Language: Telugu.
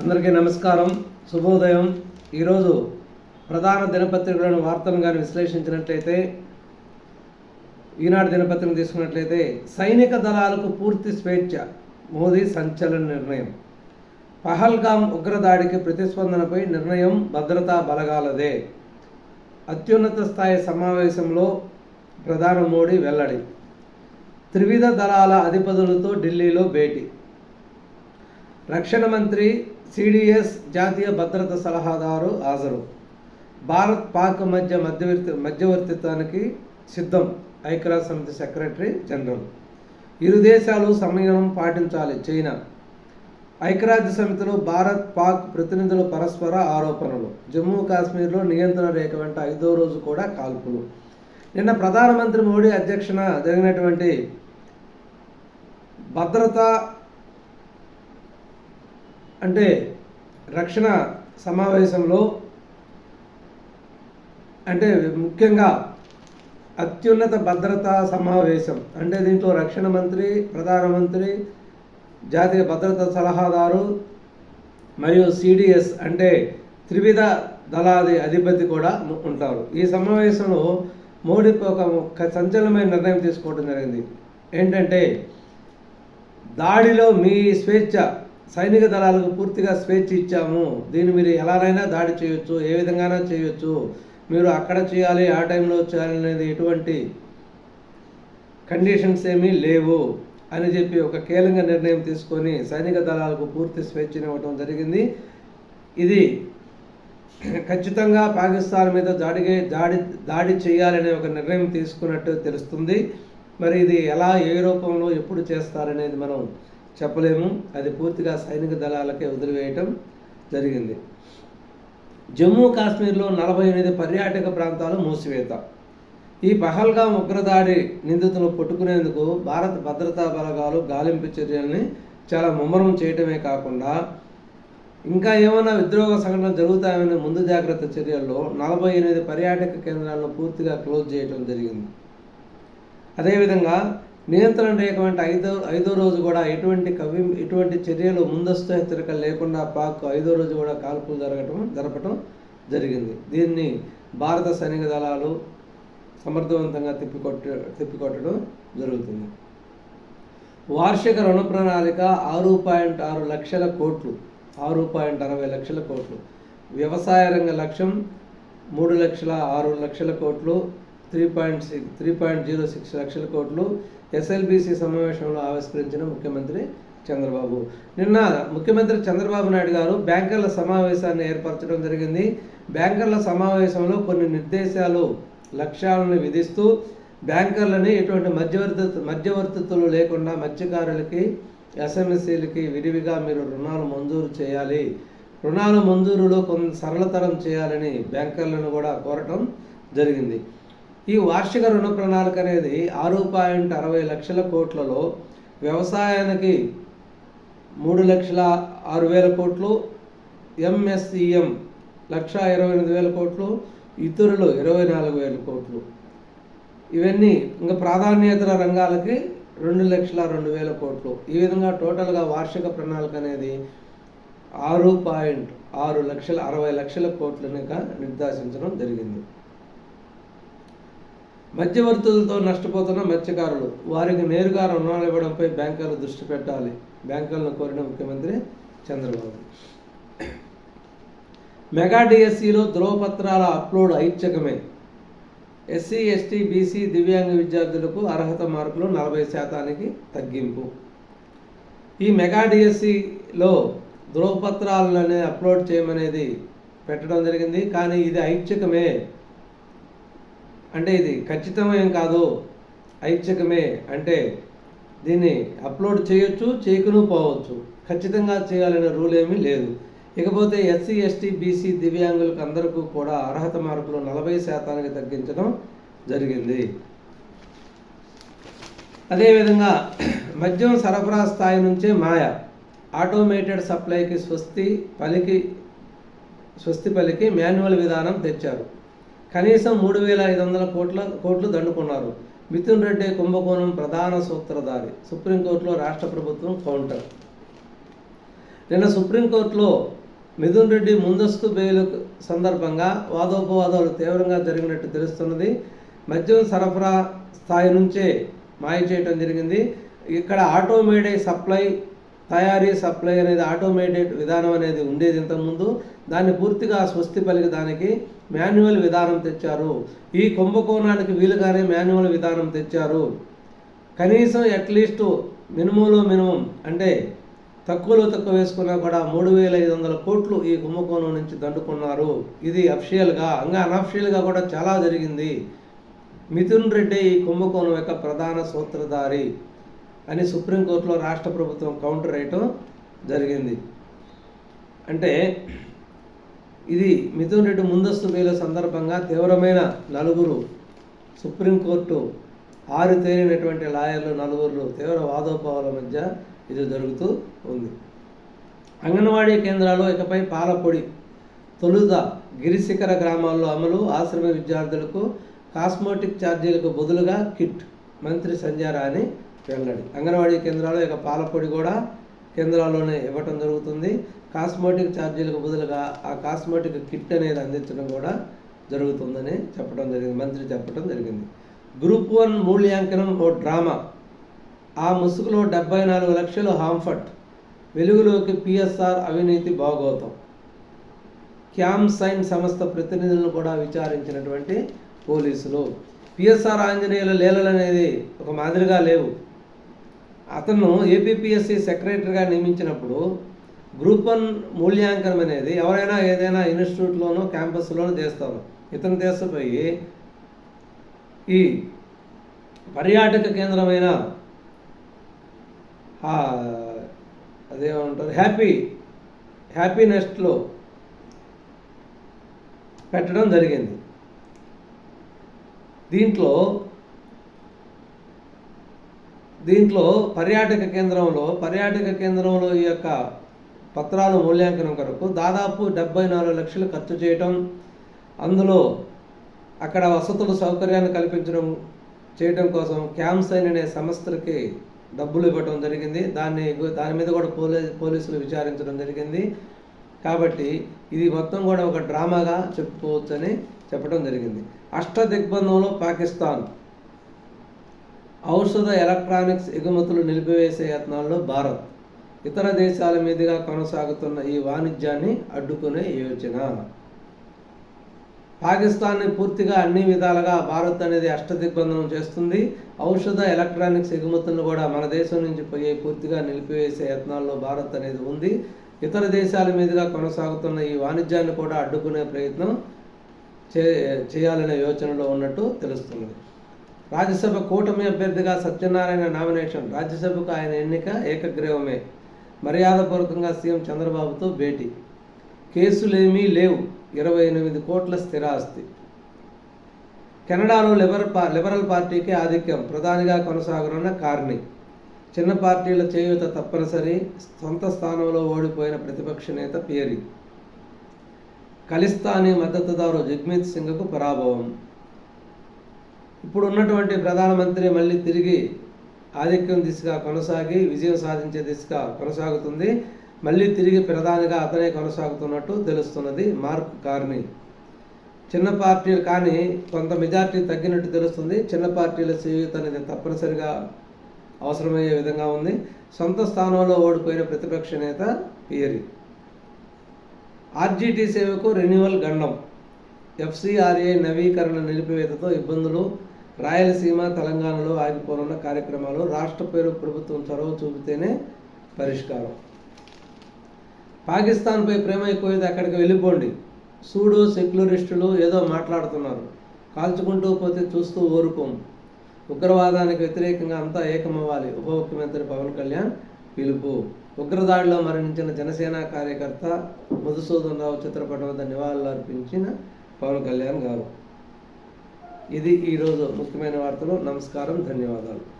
అందరికీ నమస్కారం శుభోదయం. ఈరోజు ప్రధాన దినపత్రికలను వార్తలను కానీ విశ్లేషించినట్లయితే ఈనాడు దినపత్రికను తీసుకున్నట్లయితే సైనిక దళాలకు పూర్తి స్వేచ్ఛ మోదీ సంచలన నిర్ణయం. పహల్గాం ఉగ్రదాడికి ప్రతిస్పందనపై నిర్ణయం భద్రతా బలగాలదే. అత్యున్నత స్థాయి సమావేశంలో ప్రధాని మోడీ వెల్లడి. త్రివిధ దళాల అధిపతులతో ఢిల్లీలో భేటీ. రక్షణ మంత్రి సిడిఎస్ జాతీయ భద్రత సలహాదారు హాజరు. భారత్ పాక్ మధ్య మధ్యవర్తి మధ్యవర్తిత్వానికి సిద్ధం ఐక్యరాజ్య సమితి సెక్రటరీ జనరల్. ఇరు దేశాలు సంయమనం పాటించాలి చైనా. ఐక్యరాజ్య సమితిలో భారత్ పాక్ ప్రతినిధుల పరస్పర ఆరోపణలు. జమ్మూ కాశ్మీర్లో నియంత్రణ రేఖ వెంట ఐదో రోజు కూడా కాల్పులు. నిన్న ప్రధానమంత్రి మోడీ అధ్యక్షన జరిగినటువంటి భద్రత అంటే రక్షణ సమావేశంలో అంటే ముఖ్యంగా అత్యున్నత భద్రతా సమావేశం అంటే దీంట్లో రక్షణ మంత్రి ప్రధానమంత్రి జాతీయ భద్రతా సలహాదారు మరియు సిడిఎస్ అంటే త్రివిధ దళాది అధిపతి కూడా ఉంటారు. ఈ సమావేశంలో మోడీ ఒక ఒక సంచలనమైన నిర్ణయం తీసుకోవడం జరిగింది. ఏంటంటే దాడిలో మీ స్వేచ్ఛ సైనిక దళాలకు పూర్తిగా స్వేచ్ఛ ఇచ్చాము. దీన్ని మీరు ఎలానైనా దాడి చేయొచ్చు ఏ విధంగానైనా చేయొచ్చు మీరు అక్కడ చేయాలి ఆ టైంలో చేయాలి అనేది ఎటువంటి కండిషన్స్ ఏమీ లేవు అని చెప్పి ఒక కీలక నిర్ణయం తీసుకొని సైనిక దళాలకు పూర్తి స్వేచ్ఛనివ్వడం జరిగింది. ఇది ఖచ్చితంగా పాకిస్తాన్ మీద దాడిగే దాడి దాడి చేయాలనే ఒక నిర్ణయం తీసుకున్నట్టు తెలుస్తుంది. మరి ఇది ఎలా ఏ రూపంలో ఎప్పుడు చేస్తారనేది మనం చెప్పలేము. అది పూర్తిగా సైనిక దళాలకే వదిలివేయటం జరిగింది. జమ్మూ కాశ్మీర్లో నలభై ఎనిమిది పర్యాటక ప్రాంతాలు మూసివేత. ఈ పహల్గాం ఉగ్రదాడి నిందితులు పట్టుకునేందుకు భారత భద్రతా బలగాలు గాలింపు చర్యల్ని చాలా ముమ్మరం చేయటమే కాకుండా ఇంకా ఏమైనా ఉద్యోగ సంఘటనలు జరుగుతాయనే ముందు జాగ్రత్త చర్యల్లో నలభై ఎనిమిది పర్యాటక కేంద్రాలను పూర్తిగా క్లోజ్ చేయడం జరిగింది. అదేవిధంగా నియంత్రణ రేఖ వెంట ఐదో ఐదో రోజు కూడా ఎటువంటి కవి ఎటువంటి చర్యలు ముందస్తు హెచ్చరికలు లేకుండా పాక్ ఐదో రోజు కూడా కాల్పులు జరగటం జరపటం జరిగింది. దీన్ని భారత సైనిక దళాలు సమర్థవంతంగా తిప్పికొట్ట తిప్పికొట్టడం జరుగుతుంది. వార్షిక రుణ ప్రణాళిక ఆరు పాయింట్ ఆరు లక్షల కోట్లు ఆరు పాయింట్ అరవై లక్షల కోట్లు. వ్యవసాయ రంగ లక్ష్యం మూడు లక్షల ఆరు లక్షల కోట్లు three point six three point zero six లక్షల కోట్లు. ఎస్ఎల్బిసి సమావేశంలో ఆవిష్కరించిన ముఖ్యమంత్రి చంద్రబాబు. నిన్న ముఖ్యమంత్రి చంద్రబాబు నాయుడు గారు బ్యాంకర్ల సమావేశాన్ని ఏర్పరచడం జరిగింది. బ్యాంకర్ల సమావేశంలో కొన్ని నిర్దేశాలు లక్ష్యాలను విధిస్తూ బ్యాంకర్లని ఎటువంటి మధ్యవర్తి మధ్యవర్తిత్తులు లేకుండా మత్స్యకారులకి ఎస్ఎంఎస్సీలకి విరివిగా మీరు రుణాలు మంజూరు చేయాలి. రుణాల మంజూరులో కొంత సరళతరం చేయాలని బ్యాంకర్లను కూడా కోరటం జరిగింది. ఈ వార్షిక రుణ ప్రణాళిక అనేది ఆరు పాయింట్ అరవై లక్షల కోట్లలో వ్యవసాయానికి మూడు లక్షల ఆరు వేల కోట్లు ఎంఎస్ఈఎం లక్ష ఇరవై ఎనిమిది వేల కోట్లు ఇతరులు ఇరవై నాలుగు వేల కోట్లు. ఇవన్నీ ఇంకా ప్రాధాన్యతల రంగాలకి రెండు లక్షల రెండు వేల కోట్లు. ఈ విధంగా టోటల్గా వార్షిక ప్రణాళిక అనేది ఆరు పాయింట్ ఆరు లక్షల అరవై లక్షల కోట్లనిగా నిర్దేశించడం జరిగింది. మధ్యవర్తులతో నష్టపోతున్న మత్స్యకారులు వారికి నేరుగా రుణాలు ఇవ్వడంపై బ్యాంకర్లు దృష్టి పెట్టాలి. బ్యాంకర్లను కోరిన ముఖ్యమంత్రి చంద్రబాబు. మెగా డిఎస్సిలో ధ్రువపత్రాల అప్లోడ్ ఐచ్ఛికమే. ఎస్సీ ఎస్టీ బీసీ దివ్యాంగ విద్యార్థులకు అర్హత మార్కులు నలభై శాతానికి తగ్గింపు. ఈ మెగా డిఎస్సిలో ధ్రువపత్రాలను అప్లోడ్ చేయమనేది పెట్టడం జరిగింది. కానీ ఇది ఐచ్ఛికమే. అంటే ఇది ఖచ్చితమేం కాదు ఐచ్ఛికమే. అంటే దీన్ని అప్లోడ్ చేయొచ్చు చేయకును పోవచ్చు. ఖచ్చితంగా చేయాలనే రూల్ ఏమీ లేదు. ఇకపోతే ఎస్సీ ఎస్టీ బీసీ దివ్యాంగులకు అందరికీ కూడా అర్హత మార్కులు నలభై శాతానికి తగ్గించడం జరిగింది. అదేవిధంగా మద్యం సరఫరా స్థాయి నుంచే మాయ. ఆటోమేటెడ్ సప్లైకి స్వస్తి పలికి స్వస్తి పలికి మాన్యువల్ విధానం తెచ్చారు. కనీసం మూడు వేల ఐదు వందల కోట్ల కోట్లు దండుకున్నారు. మిథున్ రెడ్డి కుంభకోణం ప్రధాన సూత్రధారి. సుప్రీంకోర్టులో రాష్ట్ర ప్రభుత్వం కౌంటర్. నిన్న సుప్రీంకోర్టులో మిథున్ రెడ్డి ముందస్తు బెయిల్ సందర్భంగా వాదోపవాదాలు తీవ్రంగా జరిగినట్టు తెలుస్తున్నది. మద్యం సరఫరా స్థాయి నుంచే మాయ చేయటం జరిగింది. ఇక్కడ ఆటోమేటెడ్ సప్లై తయారీ సప్లై అనేది ఆటోమేటెడ్ విధానం అనేది ఉండేది ఇంతకుముందు. దాన్ని పూర్తిగా స్వస్తి పలికి దానికి మాన్యువల్ విధానం తెచ్చారు. ఈ కుంభకోణానికి వీలుగానే మాన్యువల్ విధానం తెచ్చారు. కనీసం అట్లీస్ట్ మినిమంలో మినిమం అంటే తక్కువలో తక్కువ వేసుకున్నా కూడా మూడు వేల ఐదు వందల కోట్లు ఈ కుంభకోణం నుంచి దండుకున్నారు. ఇది అఫిషియల్గా ఇంకా అనఫిషియల్గా కూడా చాలా జరిగింది. మిథున్ రెడ్డి ఈ కుంభకోణం యొక్క ప్రధాన సూత్రధారి అని సుప్రీంకోర్టులో రాష్ట్ర ప్రభుత్వం కౌంటర్ వేయటం జరిగింది. అంటే ఇది మిథున్ రెడ్డి ముందస్తు బెయిల్ సందర్భంగా తీవ్రమైన నలుగురు సుప్రీంకోర్టు ఆరు తేలినటువంటి లాయర్లు నలుగురు తీవ్ర వాదోపవాల మధ్య ఇది జరుగుతూ ఉంది. అంగన్వాడీ కేంద్రాలు ఇకపై పాలపొడి తొలుత గిరిశిఖర గ్రామాల్లో అమలు ఆశ్రమ విద్యార్థులకు కాస్మోటిక్ ఛార్జీలకు బదులుగా కిట్ మంత్రి సంజయ్ రాణి వెల్లడి. అంగన్వాడీ కేంద్రాలు ఇక పాలపొడి కూడా కేంద్రాల్లోనే ఇవ్వటం జరుగుతుంది. కాస్మోటిక్ ఛార్జీలకు బదులుగా ఆ కాస్మోటిక్ కిట్ అనేది అందించడం కూడా జరుగుతుందని చెప్పడం జరిగింది. మంత్రి చెప్పడం జరిగింది. గ్రూప్ వన్ మూల్యాంకనం ఓ డ్రామా. ఆ ముసుగులో డెబ్బై నాలుగు లక్షలు హాంఫట్ వెలుగులోకి పిఎస్ఆర్ అవినీతి బాగోతం. క్యామ్ సైన్ సంస్థ ప్రతినిధులను కూడా విచారించినటువంటి పోలీసులు. పిఎస్ఆర్ ఆంజనేయుల లీలలు అనేది ఒక మాదిరిగా లేవు. అతను ఏపీపీఎస్సీ సెక్రటరీగా నియమించినప్పుడు గ్రూప్ వన్ మూల్యాంకనం అనేది ఎవరైనా ఏదైనా ఇన్స్టిట్యూట్లోనో క్యాంపస్లోనో చేస్తారు. ఇతను తీసుకుపోయి ఈ పర్యాటక కేంద్రమైన అదేమంటారు హ్యాపీ హ్యాపీ నెస్ట్లో పెట్టడం జరిగింది. దీంట్లో దీంట్లో పర్యాటక కేంద్రంలో పర్యాటక కేంద్రంలో ఈ యొక్క పత్రాల మూల్యాంకనం కొరకు దాదాపు డెబ్బై నాలుగు లక్షలు ఖర్చు చేయటం అందులో అక్కడ వసతుల సౌకర్యాన్ని కల్పించడం చేయడం కోసం క్యాంసైన్ అనే సంస్థలకి డబ్బులు ఇవ్వటం జరిగింది. దాన్ని దాని మీద కూడా పోలీ పోలీసులు విచారించడం జరిగింది. కాబట్టి ఇది మొత్తం కూడా ఒక డ్రామాగా చెప్పుకోవచ్చని చెప్పడం జరిగింది. అష్ట దిగ్బంధంలో పాకిస్తాన్ ఔషధ ఎలక్ట్రానిక్స్ ఎగుమతులు నిలిపివేసే యత్నాల్లో భారత్ ఇతర దేశాల మీదుగా కొనసాగుతున్న ఈ వాణిజ్యాన్ని అడ్డుకునే యోచన. పాకిస్తాన్ని పూర్తిగా అన్ని విధాలుగా భారత్ అనేది అష్టదిగ్బంధనం చేస్తుంది. ఔషధ ఎలక్ట్రానిక్స్ ఎగుమతులను కూడా మన దేశం నుంచి పోయి పూర్తిగా నిలిపివేసే యత్నాల్లో భారత్ అనేది ఉంది. ఇతర దేశాల మీదుగా కొనసాగుతున్న ఈ వాణిజ్యాన్ని కూడా అడ్డుకునే ప్రయత్నం చే చేయాలనే యోచనలో ఉన్నట్టు తెలుస్తున్నది. రాజ్యసభ కూటమి అభ్యర్థిగా సత్యనారాయణ నామినేషన్ రాజ్యసభకు ఆయన ఎన్నిక ఏకగ్రీవమే. మర్యాదపూర్వకంగా సీఎం చంద్రబాబుతో భేటీ. కేసులేమీ లేవు. ఇరవై ఎనిమిది కోట్ల స్థిరాస్తి. కెనడాలో లిబర్ పా లిబరల్ పార్టీకి ఆధిక్యం. ప్రధానిగా కొనసాగనున్న కార్ని. చిన్న పార్టీల చేయూత తప్పనిసరి. సొంత స్థానంలో ఓడిపోయిన ప్రతిపక్ష నేత పేరి ఖలిస్తానీ మద్దతుదారు జగ్మీత్ సింగ్కు పరాభవం. ఇప్పుడున్నటువంటి ప్రధానమంత్రి మళ్ళీ తిరిగి ఆధిక్యం దిశగా కొనసాగి విజయం సాధించే దిశగా కొనసాగుతుంది. మళ్ళీ తిరిగి ప్రధానిగా అతనే కొనసాగుతున్నట్టు తెలుస్తున్నది మార్క్ కార్ని. చిన్న పార్టీలు కానీ కొంత మెజార్టీ తగ్గినట్టు తెలుస్తుంది. చిన్న పార్టీల సీవిత అనేది తప్పనిసరిగా అవసరమయ్యే విధంగా ఉంది. సొంత స్థానంలో ఓడిపోయిన ప్రతిపక్ష నేత పియరి. ఆర్జీటీ సేవకు రెన్యువల్ గండం. ఎఫ్సిఆర్ఏ నవీకరణ నిలిపివేతతో ఇబ్బందులు రాయలసీమ తెలంగాణలో ఆగిపోనున్న కార్యక్రమాలు రాష్ట్ర పేరు ప్రభుత్వం చొరవ చూపితేనే పరిష్కారం. పాకిస్తాన్పై ప్రేమ ఎక్కువైతే అక్కడికి వెళ్ళిపోండి. సూడు సెక్యులరిస్టులు ఏదో మాట్లాడుతున్నారు. కాల్చుకుంటూ పోతే చూస్తూ ఊరుకోం. ఉగ్రవాదానికి వ్యతిరేకంగా అంతా ఏకమవ్వాలి. ఉప ముఖ్యమంత్రి పవన్ కళ్యాణ్ పిలుపు. ఉగ్రదాడిలో మరణించిన జనసేన కార్యకర్త మధుసూదన్ రావు చిత్రపటం వద్ద నివాళులు అర్పించిన పవన్ కళ్యాణ్ గారు. ఇది ఈరోజు ముఖ్యమైన వార్తలు. నమస్కారం ధన్యవాదాలు.